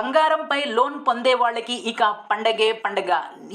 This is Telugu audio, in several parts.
బంగారంపై లోన్ పొందే వాళ్ళకి ఇక పండగే పండగ.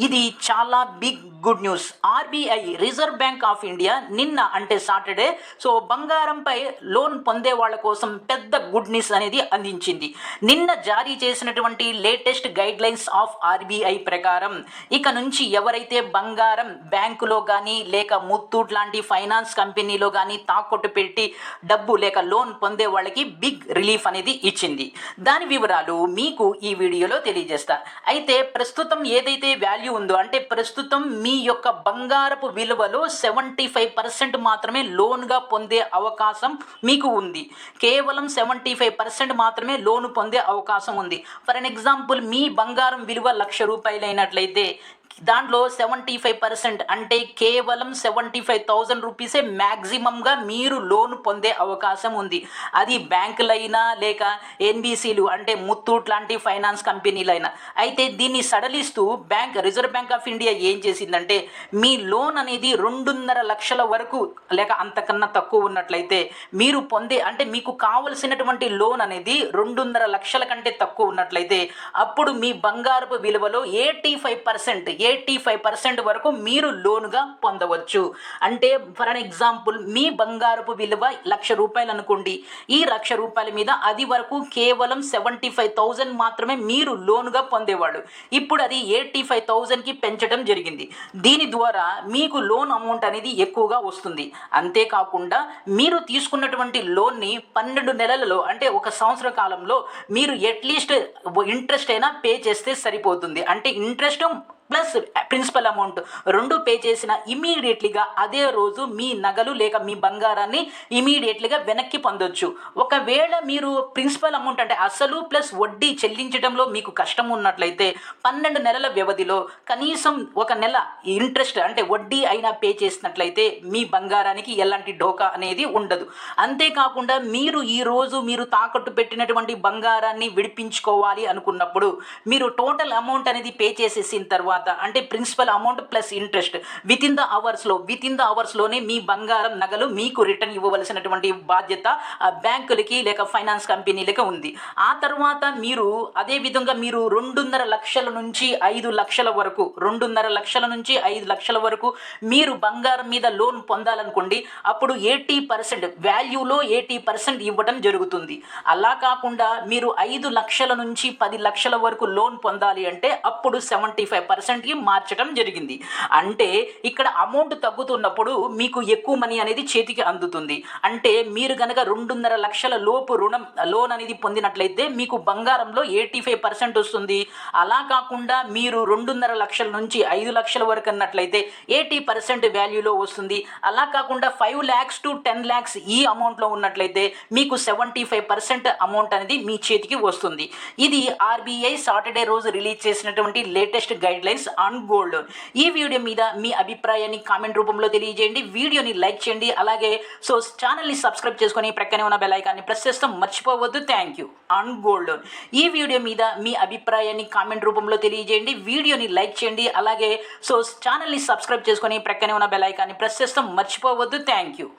ఇది చాలా big good news. RBI reserve bank of India నిన్న అంటే సాటర్డే సో బంగారంపై లోన్ పొందే వాళ్ళ కోసం పెద్ద గుడ్ న్యూస్ అనేది అందించింది. నిన్న జారీ చేసినటువంటి latest guidelines of RBI ప్రకారం ఇక నుంచి ఎవరైతే బంగారం బ్యాంకులో కానీ లేక ముత్తూట్ లాంటి ఫైనాన్స్ కంపెనీలో కానీ తాకట్టు పెట్టి డబ్బు లేక లోన్ పొందే వాళ్ళకి బిగ్ రిలీఫ్ అనేది ఇచ్చింది. దాని వివరాలు మీకు ఈ వీడియోలో తెలియజేస్తా. అయితే ప్రస్తుతం ఏదైతే వాల్యూ ఉందో అంటే ప్రస్తుతం మీ యొక్క బంగారపు విలువలో సెవెంటీ ఫైవ్ పర్సెంట్ మాత్రమే లోన్గా పొందే అవకాశం మీకు ఉంది. కేవలం సెవెంటీ ఫైవ్ పర్సెంట్ మాత్రమే లోన్ పొందే అవకాశం ఉంది. ఫర్ అన్ ఎగ్జాంపుల్ మీ బంగారం విలువ లక్ష రూపాయలు అయినట్లయితే దాంట్లో సెవెంటీ ఫైవ్ పర్సెంట్ అంటే కేవలం సెవెంటీ ఫైవ్ థౌజండ్ రూపీసే మ్యాక్సిమంగా మీరు లోన్ పొందే అవకాశం ఉంది. అది బ్యాంకులైనా లేక ఎన్బీసీలు అంటే ముత్తూట్ లాంటి ఫైనాన్స్ కంపెనీలైనా. అయితే దీన్ని సడలిస్తూ bank reserve bank of India ఏం చేసిందంటే మీ లోన్ అనేది రెండున్నర లక్షల వరకు లేక అంతకన్నా తక్కువ ఉన్నట్లయితే మీరు పొందే అంటే మీకు కావలసినటువంటి లోన్ అనేది రెండున్నర లక్షల కంటే తక్కువ ఉన్నట్లయితే అప్పుడు మీ బంగారపు విలువలో eighty five percent eighty five percent వరకు మీరు లోనుగా పొందవచ్చు. అంటే ఫర్ అన్ ఎగ్జాంపుల్ మీ బంగారపు విలువ లక్ష రూపాయలు అనుకోండి. ఈ లక్ష రూపాయల మీద అది వరకు కేవలం సెవెంటీ ఫైవ్ థౌజండ్ మాత్రమే మీరు లోనుగా పొందేవాళ్ళు. ఇప్పుడు అది ఎయిటీ ఫైవ్ థౌజండ్కి పెంచడం జరిగింది. దీని ద్వారా మీకు లోన్ అమౌంట్ అనేది ఎక్కువగా వస్తుంది. అంతేకాకుండా మీరు తీసుకున్నటువంటి లోన్ని పన్నెండు నెలలలో అంటే ఒక సంవత్సర కాలంలో మీరు అట్లీస్ట్ ఇంట్రెస్ట్ అయినా పే చేస్తే సరిపోతుంది. అంటే ఇంట్రెస్ట్ ప్లస్ ప్రిన్సిపల్ అమౌంట్ రెండు పే చేసిన ఇమీడియట్లీగా అదే రోజు మీ నగలు లేక మీ బంగారాన్ని ఇమీడియట్లీగా వెనక్కి పొందొచ్చు. ఒకవేళ మీరు ప్రిన్సిపల్ అమౌంట్ అంటే అసలు ప్లస్ వడ్డీ చెల్లించడంలో మీకు కష్టం ఉన్నట్లయితే పన్నెండు నెలల వ్యవధిలో కనీసం ఒక నెల ఇంట్రెస్ట్ అంటే వడ్డీ అయినా పే చేసినట్లయితే మీ బంగారానికి ఎలాంటి డోకా అనేది ఉండదు. అంతేకాకుండా మీరు ఈ రోజు మీరు తాకట్టు పెట్టినటువంటి బంగారాన్ని విడిపించుకోవాలి అనుకున్నప్పుడు మీరు టోటల్ అమౌంట్ అనేది పే చేసేసిన తర్వాత అంటే principal amount plus interest within the అవర్స్లో విత్ ఇన్ ద అవర్స్లోనే మీ బంగారం నగలు మీకు రిటర్న్ ఇవ్వవలసినటువంటి బాధ్యత బ్యాంకులకి లేక ఫైనాన్స్ కంపెనీలకి ఉంది. ఆ తర్వాత మీరు అదే విధంగా మీరు రెండున్నర లక్షల నుంచి ఐదు లక్షల వరకు రెండున్నర లక్షల నుంచి ఐదు లక్షల వరకు మీరు బంగారం మీద లోన్ పొందాలనుకోండి అప్పుడు ఎయిటీ పర్సెంట్ వాల్యూలో ఎయిటీ పర్సెంట్ ఇవ్వడం జరుగుతుంది. అలా కాకుండా మీరు ఐదు లక్షల నుంచి పది లక్షల వరకు లోన్ పొందాలి అంటే అప్పుడు సెవెంటీ ఫైవ్ పర్సెంట్ పర్సెంట్కి మార్చడం జరిగింది. అంటే ఇక్కడ అమౌంట్ తగ్గుతున్నప్పుడు మీకు ఎక్కువ మనీ అనేది చేతికి అందుతుంది. అంటే మీరు కనుక రెండున్నర లక్షల లోపు రుణం లోన్ అనేది పొందినట్లయితే మీకు బంగారంలో ఎయిటీ ఫైవ్ పర్సెంట్ వస్తుంది. అలా కాకుండా మీరు రెండున్నర లక్షల నుంచి ఐదు లక్షల వరకు అన్నట్లయితే ఎయిటీ పర్సెంట్ వాల్యూలో వస్తుంది. అలా కాకుండా five lakhs to ten lakhs ఈ అమౌంట్లో ఉన్నట్లయితే మీకు సెవెంటీ ఫైవ్ పర్సెంట్ అమౌంట్ అనేది మీ చేతికి వస్తుంది. ఇది ఆర్బీఐ సాటర్డే రోజు రిలీజ్ చేసినటువంటి latest guidelines on gold loan ఈ వీడియో మీద మీ అభిప్రాయాన్ని కామెంట్ రూపంలో తెలియజేయండి. వీడియోని లైక్ చేయండి. అలాగే సో ఛానల్ని సబ్స్క్రైబ్ చేసుకొని ప్రక్కనే ఉన్న బెలైకాన్ని ప్రెస్ చేస్తాం మర్చిపోవద్దు. Thank you on gold loan ఈ వీడియో మీద మీ అభిప్రాయాన్ని కామెంట్ రూపంలో తెలియజేయండి. వీడియోని లైక్ చేయండి. అలాగే సో ఛానల్ని సబ్స్క్రైబ్ చేసుకొని ప్రక్కనే ఉన్న బెలైకాన్ని ప్రెస్ చేస్తాం మర్చిపోవద్దు. Thank you